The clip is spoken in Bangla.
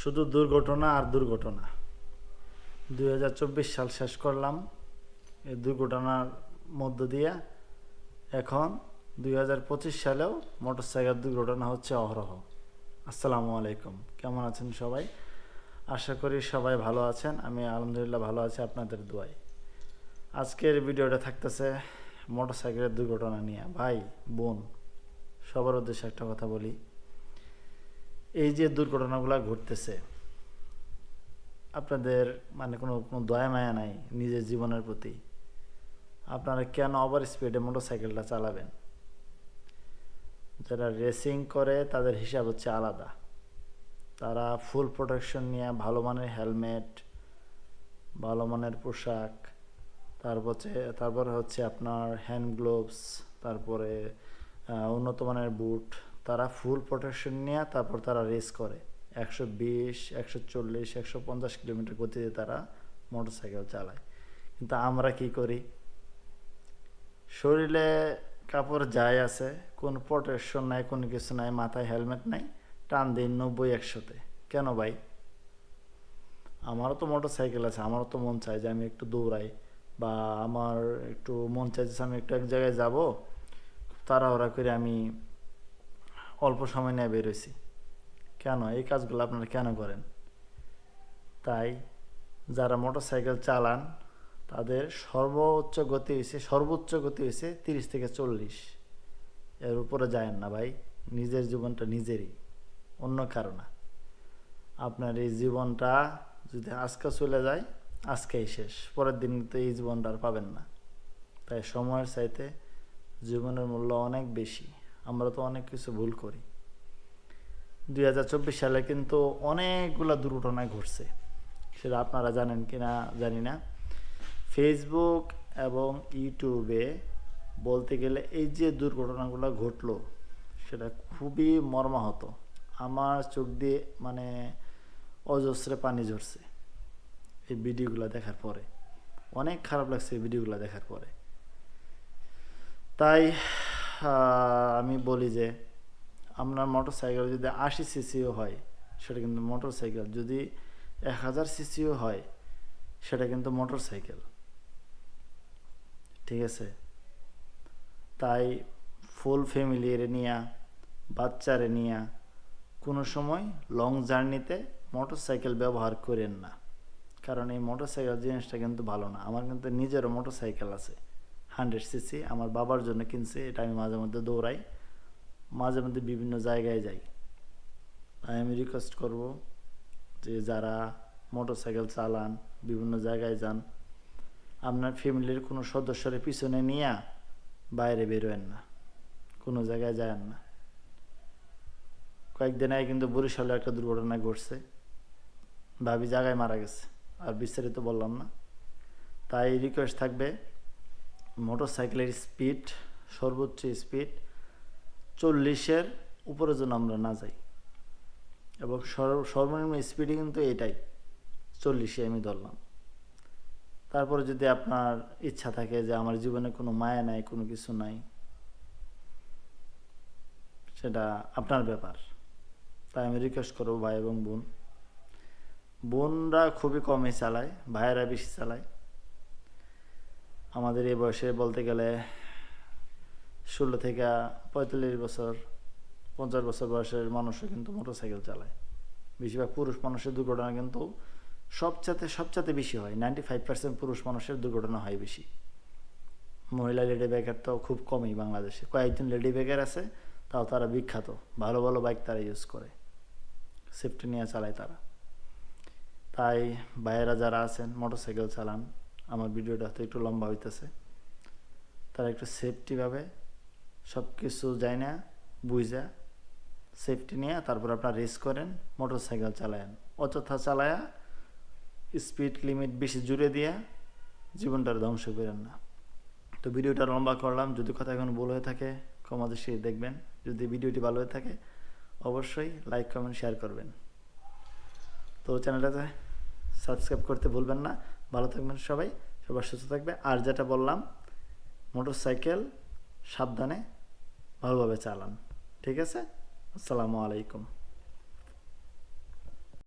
শুধু দুর্ঘটনা আর দুর্ঘটনা। দুই হাজার চব্বিশ সাল শেষ করলাম এই দুর্ঘটনার মধ্য দিয়ে। এখন দুই হাজার পঁচিশ সালেও মোটরসাইকেল দুর্ঘটনা হচ্ছে অহরহ। আসসালামু আলাইকুম। কেমন আছেন সবাই? আশা করি সবাই ভালো আছেন। আমি আলহামদুলিল্লাহ ভালো আছি আপনাদের দোয়ায়। আজকের ভিডিওটা থাকতেছে মোটরসাইকেলের দুর্ঘটনা নিয়ে। ভাই, বোন, সবার উদ্দেশ্যে একটা কথা বলি। এই যে দুর্ঘটনাগুলো ঘটতেছে, আপনাদের মানে কোনো কোনো দয়া মায়া নাই নিজের জীবনের প্রতি? আপনারা কেন ওভার স্পিডে মোটরসাইকেলটা চালাবেন? যারা রেসিং করে, তাদের হিসাব হচ্ছে আলাদা। তারা ফুল প্রোটেকশন নিয়ে ভালো মানের হেলমেট ভালো মানের পোশাক তারপর তারপরে হচ্ছে আপনার হ্যান্ড গ্লোভস তারপরে উন্নত মানের বুট তারা ফুল প্রোটেকশন নিয়ে তারপর তারা রেস করে। একশো বিশ, একশো চল্লিশ, একশো পঞ্চাশ কিলোমিটার গতিতে তারা মোটর সাইকেল চালায়। কিন্তু আমরা কি করি? শরীরে কাপড় যাই আছে, কোন প্রোটেকশন নাই, কোনো কিছু নাই, মাথায় হেলমেট নাই, টান দিই নব্বই, একশোতে। কেন ভাই? আমারও তো মোটর সাইকেল আছে, আমারও তো মন চায় যে আমি একটু দৌড়াই, বা আমার একটু মন চাইছে আমি একটু এক জায়গায় যাব তাড়াহুড়া করে আমি অল্প সময় নিয়ে বেরোইছি কেন? এই কাজগুলো আপনারা কেন করেন? তাই যারা মোটর সাইকেল চালান, তাদের সর্বোচ্চ গতি হয়েছে, সর্বোচ্চ গতি হয়েছে তিরিশ থেকে চল্লিশ। এর উপরে যায় না ভাই, নিজের জীবনটা নিজেরই, অন্য কারও না। আপনার এই জীবনটা যদি আজকে চলে যায়, আজকেই শেষ, পরের দিন তো এই জীবনটা আর পাবেন না। তাই সময়ের চাইতে জীবনের মূল্য অনেক বেশি। আমরা তো অনেক কিছু ভুল করি। দুই হাজার চব্বিশ সালে কিন্তু অনেকগুলো দুর্ঘটনা ঘটছে। সেটা আপনারা জানেন কি না জানি না। ফেসবুক এবং ইউটিউবে বলতে গেলে এই যে দুর্ঘটনাগুলো ঘটলো, সেটা খুবই মর্মাহত। আমার চোখ দিয়ে মানে অজস্রে পানি ঝরছে এই ভিডিওগুলো দেখার পরে। অনেক খারাপ লাগছে এই ভিডিওগুলো দেখার পরে। তাই আমি বলি যে আপনার মোটর সাইকেল যদি আশি সিসিও হয়, সেটা কিন্তু মোটর সাইকেল যদি এক হাজার সিসিও হয়, সেটা কিন্তু মোটর সাইকেল ঠিক আছে? তাই ফুল ফ্যামিলির নিয়া, বাচ্চারে নিয়া, কোনো সময় লং জার্নিতে মোটর সাইকেল ব্যবহার করেন না। কারণ এই মোটর সাইকেল জিনিসটা কিন্তু ভালো না। আমার কিন্তু নিজেরও মোটর সাইকেল আছে। হান্ড্রেড সিসি আমার বাবার জন্য কিনছে, এটা আমি মাঝে মধ্যে দৌড়াই, মাঝে মধ্যে বিভিন্ন জায়গায় যাই। আমি রিকোয়েস্ট করব যে যারা মোটর সাইকেল চালান, বিভিন্ন জায়গায় যান, আপনার ফ্যামিলির কোনো সদস্যের পিছনে নিয়ে বাইরে বেরোয়েন না, কোনো জায়গায় যায়েন না। কয়েকদিন আগে কিন্তু বরিশালে একটা দুর্ঘটনা ঘটছে, ভাবি জায়গায় মারা গেছে, আর বিস্তারিত বললাম না। তাই রিকোয়েস্ট থাকবে মোটর সাইকেলের স্পিড, সর্বোচ্চ স্পিড চল্লিশের উপরে যেন আমরা না যাই। এবং সর্ব- সর্বনিম্ন স্পিডই কিন্তু এটাই, চল্লিশে আমি ধরলাম। তারপরে যদি আপনার ইচ্ছা থাকে যে আমার জীবনে কোনো মায়া নাই, কোনো কিছু নাই, সেটা আপনার ব্যাপার। তাই আমি রিকোয়েস্ট করব ভাই এবং বোন। বোনরা খুবই কমই চালায়, ভাইয়েরা বেশি চালায়। আমাদের এই বয়সে বলতে গেলে ষোলো থেকে পঁয়তাল্লিশ বছর, পঞ্চাশ বছর বয়সের মানুষও কিন্তু মোটরসাইকেল চালায়। বেশিরভাগ পুরুষ মানুষের দুর্ঘটনা কিন্তু সবচাইতে সবচাইতে বেশি হয়। নাইনটি ফাইভ পার্সেন্ট পুরুষ মানুষের দুর্ঘটনা হয় বেশি। মহিলা লেডি বাইকার তো খুব কমই বাংলাদেশে। কয়েকজন লেডি বাইকার আছে, তাও তারা বিখ্যাত। ভালো ভালো বাইক তারা ইউজ করে। সেফটি নিয়ে চালায় তারা। তাই ভাইয়েরা যারা আছেন, মোটরসাইকেল চালান। আমার ভিডিওটা তো একটু লম্বা হইতেছে। তারা একটু সেফটিভাবে সব কিছু যায় না বুঝা সেফটি নিয়ে তারপর আপনার রেস করেন মোটর সাইকেল চালায়েন। অযথা চালায়া স্পিড লিমিট বেশি জুড়ে দিয়ে জীবনটার ধ্বংস করেন না। তো ভিডিওটা লম্বা করলাম, যদি কথা এখন ভুল হয়ে থাকে, ক্ষমা দৃষ্টি দেখবেন। যদি ভিডিওটি ভালো হয়ে থাকে, অবশ্যই লাইক কমেন্ট শেয়ার করবেন। তো চ্যানেলটাতে সাবস্ক্রাইব করতে ভুলবেন না। ভালো থাকবেন সবাই, সবার সুস্থ থাকবে। আর যেটা বললাম, মোটরসাইকেল সাবধানে ভালোভাবে চালান। ঠিক আছে? আসসালামু আলাইকুম।